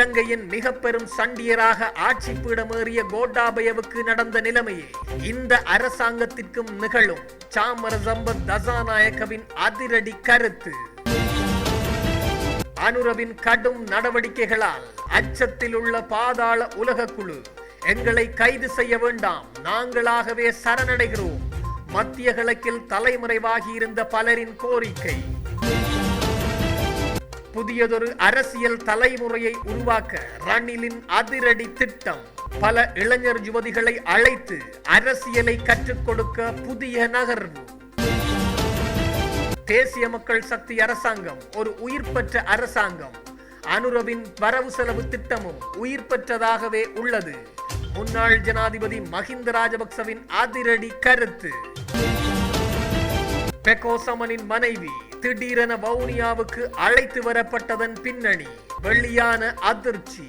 இலங்கையின் மிக பெரும் சண்டியராக ஆட்சி பீடமேறிய கோட்டாபயவுக்கு நடந்த நிலைமையே இந்த அரசாங்கத்திற்கும் நிகழும் சாமர சம்பத் தசாநாயக்கவின் அதிரடி கருத்து. அனுரவின் கடும் நடவடிக்கைகளால் அச்சத்தில் உள்ள பாதாள உலக குழு எங்களை கைது செய்ய வேண்டாம் நாங்களாகவே சரணடைகிறோம். மத்திய கிழக்கில் தலைமறைவாகி இருந்த பலரின் கோரிக்கை. புதியதொரு அரசியல் தலைமுறையை உருவாக்க ரணிலின் அதிரடி திட்டம். பல இளைஞர் யுவதிகளை அழைத்து அரசியலை கற்றுக் கொடுக்க புதிய நகர்வு. தேசிய மக்கள் சக்தி அரசாங்கம் ஒரு உயிர் பெற்ற அரசாங்கம். அனுரவின் வரவு செலவு திட்டமும் உயிர் பெற்றதாகவே உள்ளது. முன்னாள் ஜனாதிபதி மஹிந்த ராஜபக்சவின் அதிரடி கருத்து. பெகோசமனின் மனைவி திடீரென வவுனியாவுக்கு அழைத்து வரப்பட்டதன் பின்னணி வெள்ளியான அதிர்ச்சி.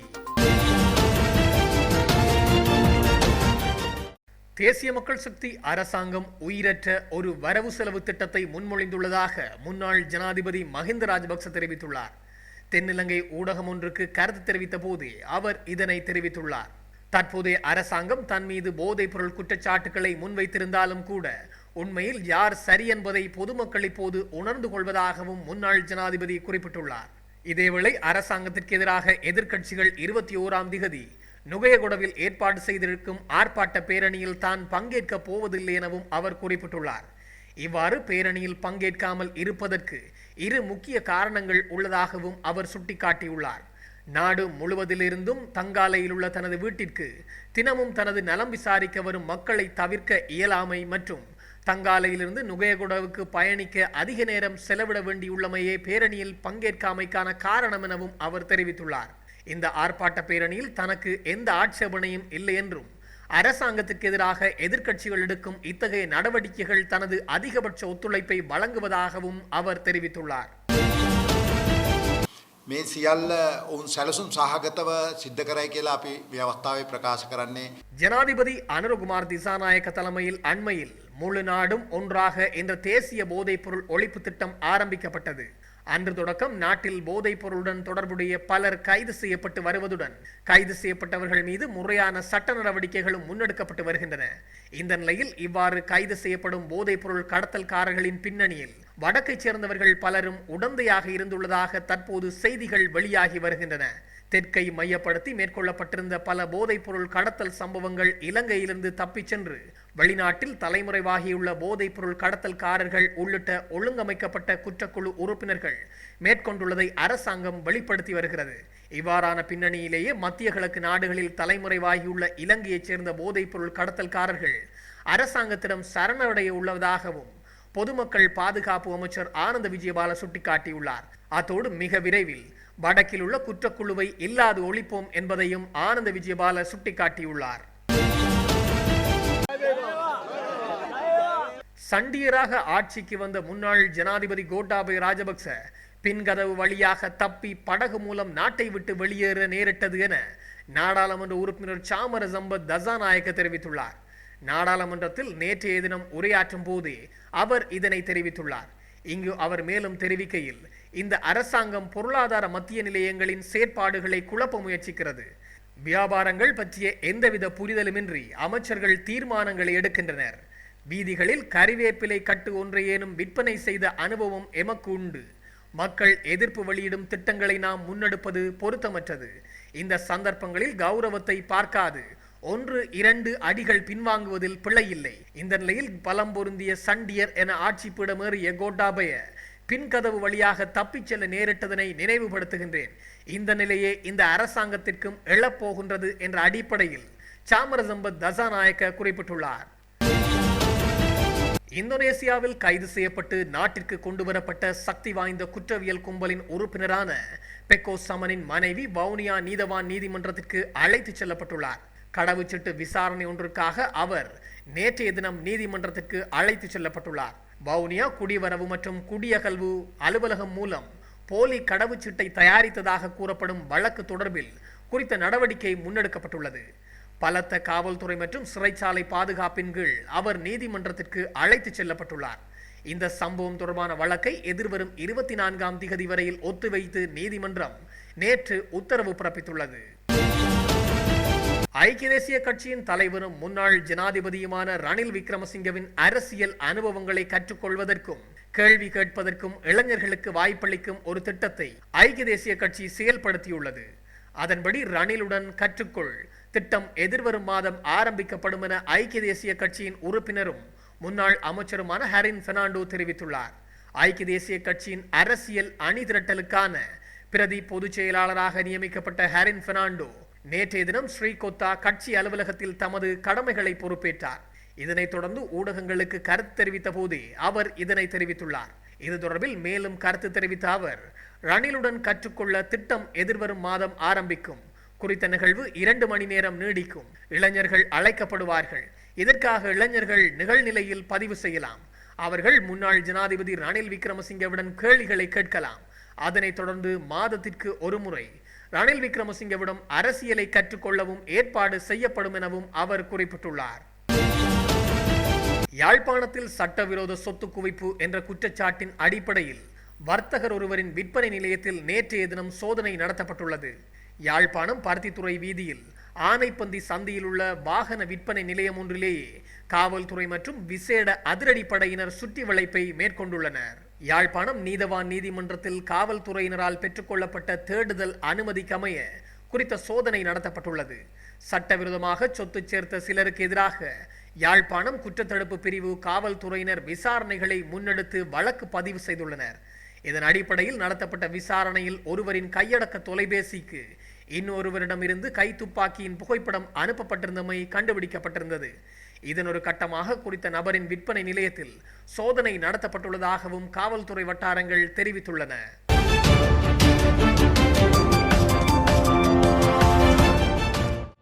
தேசிய மக்கள் சக்தி அரசாங்கம் உயிரற்ற ஒரு வரவு செலவு திட்டத்தை முன்மொழிந்துள்ளதாக முன்னாள் ஜனாதிபதி மஹிந்த ராஜபக்ச தெரிவித்துள்ளார். தென்னிலங்கை ஊடகம் ஒன்றுக்கு கருத்து தெரிவித்த போது அவர் இதனை தெரிவித்துள்ளார். தற்போதைய அரசாங்கம் தன் மீது போதைப் பொருள் குற்றச்சாட்டுகளை முன்வைத்திருந்தாலும் கூட உண்மையில் யார் சரி என்பதை பொதுமக்கள் இப்போது உணர்ந்து கொள்வதாகவும் முன்னாள் ஜனாதிபதி குறிப்பிட்டுள்ளார். இதேவேளை அரசாங்கத்திற்கு எதிராக எதிர்க்கட்சிகள் இருபத்தி ஓராம் திகதி நுகையகுடவில் ஏற்பாடு செய்திருக்கும் ஆர்ப்பாட்ட பேரணியில் தான் பங்கேற்க போவதில்லை எனவும் அவர் குறிப்பிட்டுள்ளார். இவ்வாறு பேரணியில் பங்கேற்காமல் இருப்பதற்கு இரு முக்கிய காரணங்கள் உள்ளதாகவும் அவர் சுட்டிக்காட்டியுள்ளார். நாடு முழுவதிலிருந்தும் தங்காலையில் உள்ள தனது வீட்டிற்கு தினமும் தனது நலம் விசாரிக்க வரும் மக்களை தவிர்க்க இயலாமை மற்றும் தங்காலையிலிருந்து நுகையகுடவுக்கு பயணிக்க அதிக நேரம் செலவிட வேண்டியுள்ளமையே பேரணியில் பங்கேற்காமைக்கான காரணம் எனவும் அவர் தெரிவித்துள்ளார் இந்த ஆர்ப்பாட்ட பேரணியில் தனக்கு எந்த ஆட்சேபனையும் இல்லை என்றும் அரசாங்கத்திற்கு எதிராக எதிர்க்கட்சிகள் எடுக்கும் இத்தகைய நடவடிக்கைகள் தனது அதிகபட்ச ஒத்துழைப்பை வழங்குவதாகவும் அவர் தெரிவித்துள்ளார் මේ සියල්ල ඔවුන් සැලසුම් සහගතව සිද්ධ කරයි කියලා අපි ව්‍යවස්ථාවේ ප්‍රකාශ කරන්නේ ஜனாதிபதி அனுரகுமார் திசாநாயக்க தலைமையில் அண்மையில் முழு நாடும் ஒன்றாக என்ற தேசிய போதைப் பொருள் ஒழிப்பு திட்டம் ஆரம்பிக்கப்பட்டது. அன்று தொடக்கம் நாட்டில் போதைப் பொருளுடன் தொடர்புடைய பலர் கைது செய்யப்பட்டு வருவதுடன் கைது செய்யப்பட்டவர்கள் மீது முறையான சட்ட நடவடிக்கைகளும் முன்னெடுக்கப்பட்டு வருகின்றன. இந்த நிலையில் இவ்வாறு கைது செய்யப்படும் போதைப் பொருள் கடத்தல்காரர்களின் பின்னணியில் வடக்கைச் சேர்ந்தவர்கள் பலரும் உடந்தையாக இருந்துள்ளதாக தற்போது செய்திகள் வெளியாகி வருகின்றன. தெற்கை மையப்படுத்தி மேற்கொள்ளப்பட்டிருந்த பல போதைப் பொருள் கடத்தல் சம்பவங்கள் இலங்கையிலிருந்து தப்பிச் சென்று வெளிநாட்டில் தலைமுறைவாகியுள்ள போதைப் பொருள் கடத்தல்காரர்கள் உள்ளிட்ட ஒழுங்கமைக்கப்பட்ட குற்றக்குழு உறுப்பினர்கள் மேற்கொண்டுள்ளதை அரசாங்கம் வெளிப்படுத்தி வருகிறது. இவ்வாறான பின்னணியிலேயே மத்திய கிழக்கு நாடுகளில் தலைமுறைவாகியுள்ள இலங்கையைச் சேர்ந்த போதைப் பொருள் கடத்தல்காரர்கள் அரசாங்கத்திடம் சரணடைய உள்ளதாகவும் பொதுமக்கள் பாதுகாப்பு அமைச்சர் ஆனந்த விஜயபால சுட்டிக்காட்டியுள்ளார். அத்தோடு மிக விரைவில் வடக்கில் உள்ள குற்றக்குழுவை இல்லாது ஒழிப்போம் என்பதையும் ஆனந்த விஜயபால சுட்டிக்காட்டியுள்ளார். சண்டியராக ஆட்சிக்கு வந்த முன்னாள் ஜனாதிபதி கோட்டாபய ராஜபக்ச பின்கதவு வழியாக தப்பி படகு மூலம் நாட்டை விட்டு வெளியேற நேரிட்டது என நாடாளுமன்ற உறுப்பினர் சாமர சம்பத் தசாநாயக்க தெரிவித்துள்ளார். நாடாளுமன்றத்தில் நேற்றைய தினம் உரையாற்றும் போதே அவர் இதனை தெரிவித்துள்ளார். இங்கு அவர் மேலும் தெரிவிக்கையில் இந்த அரசாங்கம் பொருளாதார மத்திய நிலையங்களின் செயற்பாடுகளை குழப்ப முயற்சிக்கிறது. வியாபாரங்கள் பற்றிய எந்தவித புரிதலுமின்றி அமைச்சர்கள் தீர்மானங்களை எடுக்கின்றனர். வீதிகளில் கறிவேப்பிலை கட்டு ஒன்றையேனும் விற்பனை செய்த அனுபவம் எமக்கு உண்டு. மக்கள் எதிர்ப்பு வெளியிடும் திட்டங்களை நாம் முன்னெடுப்பது பொருத்தமற்றது. இந்த சந்தர்ப்பங்களில் கௌரவத்தை பார்க்காது. ஒன்று இரண்டு அடிகள் பின்வாங்குவதில் பிழையில்லை. இந்த நிலையில் பலம் பொருந்திய சண்டியர் என ஆட்சி பீடமேறிய கோட்டாபய பின்கதவு வழியாக தப்பிச் செல்ல நேரிட்டதனை நினைவுபடுத்துகின்றேன். இந்த நிலையே இந்த அரசாங்கத்திற்கும் எழப்போகின்றது என்ற அடிப்படையில் சாமரசம்பத் தசாநாயக்க குறிப்பிட்டுள்ளார். இந்தோனேசியாவில் கைது செய்யப்பட்டு நாட்டிற்கு கொண்டு வரப்பட்ட சக்தி வாய்ந்த குற்றவியல் கும்பலின் உறுப்பினரான பெக்கோ சமனின் மனைவி வவுனியா நீதவான் நீதிமன்றத்திற்கு அழைத்துச் செல்லப்பட்டுள்ளார். கடவுச்சீட்டு விசாரணை ஒன்றிற்காக அவர் நேற்றைய தினம் நீதிமன்றத்திற்கு அழைத்துச் செல்லப்பட்டுள்ளார். வவுனியா குடிவரவு மற்றும் குடியகல்வு அலுவலகம் மூலம் போலி கடவுச்சீட்டை தயாரித்ததாக கூறப்படும் வழக்கு தொடர்பில் குறித்த நடவடிக்கை முன்னெடுக்கப்பட்டுள்ளது. பலத்த காவல்துறை மற்றும் சிறைச்சாலை பாதுகாப்பின் கீழ் அவர் நீதிமன்றத்திற்கு அழைத்துச் செல்லப்பட்டுள்ளார். இந்த சம்பவம் தொடர்பான வழக்கை எதிர்வரும் இருபத்தி நான்காம் திகதி வரையில் ஒத்திவைத்து நீதிமன்றம் நேற்று உத்தரவு பிறப்பித்துள்ளது. ஐக்கிய தேசிய கட்சியின் தலைவரும் முன்னாள் ஜனாதிபதியுமான ரணில் விக்ரமசிங்கவின் அரசியல் அனுபவங்களை கற்றுக்கொள்வதற்கும் கேள்வி கேட்பதற்கும் இளைஞர்களுக்கு வாய்ப்பளிக்கும் ஒரு திட்டத்தை ஐக்கிய தேசிய கட்சி செயல்படுத்தியுள்ளது. அதன்படி ரணிலுடன் கற்றுக்கொள் திட்டம் எதிர்வரும் மாதம் ஆரம்பிக்கப்படும் என ஐக்கிய தேசிய கட்சியின் உறுப்பினரும் முன்னாள் அமைச்சருமான ஹரின் பெர்னாண்டோ தெரிவித்துள்ளார். ஐக்கிய தேசிய கட்சியின் அரசியல் அணி திரட்டலுக்கான பிரதி பொதுச் செயலாளராக நியமிக்கப்பட்ட ஹரின் பெர்னாண்டோ நேற்றைய தினம் ஸ்ரீகொத்தா கட்சி அலுவலகத்தில் தமது கடமைகளை பொறுப்பேற்றார். இதனைத் தொடர்ந்து ஊடகங்களுக்கு கருத்து தெரிவித்த போதே அவர் இதனை தெரிவித்துள்ளார். இது தொடர்பில் மேலும் கருத்து தெரிவித்த அவர் ரணிலுடன் கற்றுக்கொள்ள திட்டம் எதிர்வரும் மாதம் ஆரம்பிக்கும். குறித்த நிகழ்வு இரண்டு மணி நேரம் நீடிக்கும். இளைஞர்கள் அழைக்கப்படுவார்கள். இதற்காக இளைஞர்கள் நிகழ்நிலையில் பதிவு செய்யலாம். அவர்கள் முன்னாள் ஜனாதிபதி ரணில் விக்ரமசிங்கவிடம் கேள்விகளை கேட்கலாம். அதனைத் தொடர்ந்து மாதத்திற்கு ஒரு முறை ரணில் விக்ரமசிங்கவிடம் அரசியலை கற்றுக்கொள்ளவும் ஏற்பாடு செய்யப்படும் எனவும் அவர் குறிப்பிட்டுள்ளார். யாழ்ப்பாணத்தில் சட்டவிரோத சொத்து குவிப்பு என்ற குற்றச்சாட்டின் அடிப்படையில் வர்த்தகர் ஒருவரின் விற்பனை நிலையத்தில் நேற்றைய தினம் சோதனை நடத்தப்பட்டுள்ளது. யாழ்ப்பாணம் பருத்தித்துறை வீதியில் ஆனைப்பந்தி சந்தியில் உள்ள வாகன விற்பனை நிலையம் ஒன்றிலேயே காவல்துறை மற்றும் விசேட அதிரடிப்படையினர் சுற்றி வளைப்பை மேற்கொண்டுள்ளனர். யாழ்ப்பாணம் நீதவான் நீதிமன்றத்தில் காவல்துறையினரால் பெற்றுக்கொள்ளப்பட்ட தேடுதல் அனுமதிக்கமைய குறித்த சோதனை நடத்தப்பட்டுள்ளது. சட்டவிரோதமாக சொத்து சேர்த்த சிலருக்கு எதிராக யாழ்ப்பாணம் குற்றத்தடுப்பு பிரிவு காவல்துறையினர் விசாரணைகளை முன்னெடுத்து வழக்கு பதிவு செய்துள்ளனர். இதன் அடிப்படையில் நடத்தப்பட்ட விசாரணையில் ஒருவரின் கையடக்க தொலைபேசிக்கு இன்னொருவரிடமிருந்து கைத்துப்பாக்கியின் புகைப்படம் அனுப்பப்பட்டிருந்தமை கண்டுபிடிக்கப்பட்டிருந்தது. இதன் ஒரு கட்டமாக குறித்த நபரின் விற்பனை நிலையத்தில் சோதனை நடத்தப்பட்டுள்ளதாகவும் காவல்துறை வட்டாரங்கள் தெரிவித்துள்ளன.